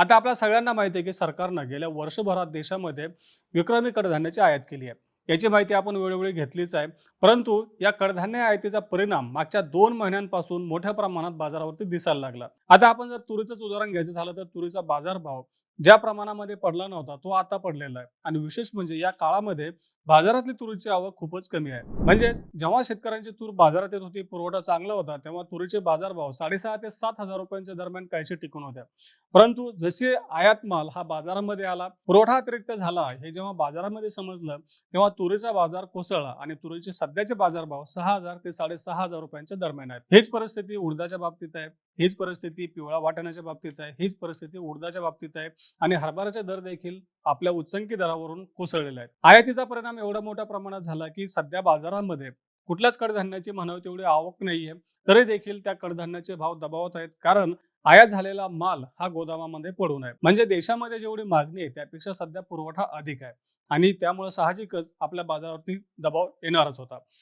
आता आपल्या सगळ्यांना माहिती आहे की सरकारनं गेल्या वर्षभरात देशामध्ये विक्रमी कडधान्याची आयात केली आहे. याची माहिती आपण वेळोवेळी घेतलीच आहे. परंतु या कडधान्य आयातीचा परिणाम मागच्या दोन महिन्यांपासून मोठ्या प्रमाणात बाजारावरती दिसायला लागला. आता आपण जर तुरीचंच उदाहरण घ्यायचं झालं तर तुरीचा बाजारभाव ज्या प्रमाणामध्ये पडला नव्हता तो आता पडलेला आहे. आणि विशेष म्हणजे या काळामध्ये बाजारातली तुरीची आवक खूपच कमी आहे. म्हणजेच जेव्हा शेतकऱ्यांची तूर बाजारात येत होती पुरवठा चांगला होता तेव्हा तुरीचे बाजारभाव साडेसहा ते सात हजार रुपयांच्या दरम्यान काहीशी टिकून होत्या परंतु जसे आयात माल हा बाजारामध्ये आला पुरवठा अतिरिक्त झाला हे जेव्हा बाजारामध्ये समजलं तेव्हा तुरीचा बाजार कोसळला आणि तुरीचे सध्याचे बाजारभाव सहा हजार ते साडेसहा हजार रुपयांच्या दरम्यान आहेत. हीच परिस्थिती उडदाच्या बाबतीत आहे. हीच परिस्थिती पिवळा वाटाण्याच्या बाबतीत आहे. हीच परिस्थिती उडदाच्या बाबतीत आहे. आणि हरभऱ्याचे दर देखील आपल्या उच्चंकी दरावरून कोसळलेले आहेत. आयातीचा परिणाम एवढा मोठ्या प्रमाणात झाला की सध्या बाजारामध्ये कुठल्याच कडधान्याची म्हणावी तेवढी आवक नाहीये. तरी देखील त्या कडधान्याचे भाव दबावत आहेत. कारण आयात झालेला माल हा गोदामामध्ये पडून आहे. म्हणजे देशामध्ये जेवढी मागणी आहे त्यापेक्षा सध्या पुरवठा अधिक आहे. आणि त्यामुळे साहजिकच आपल्या बाजारावरती दबाव येणारच होता.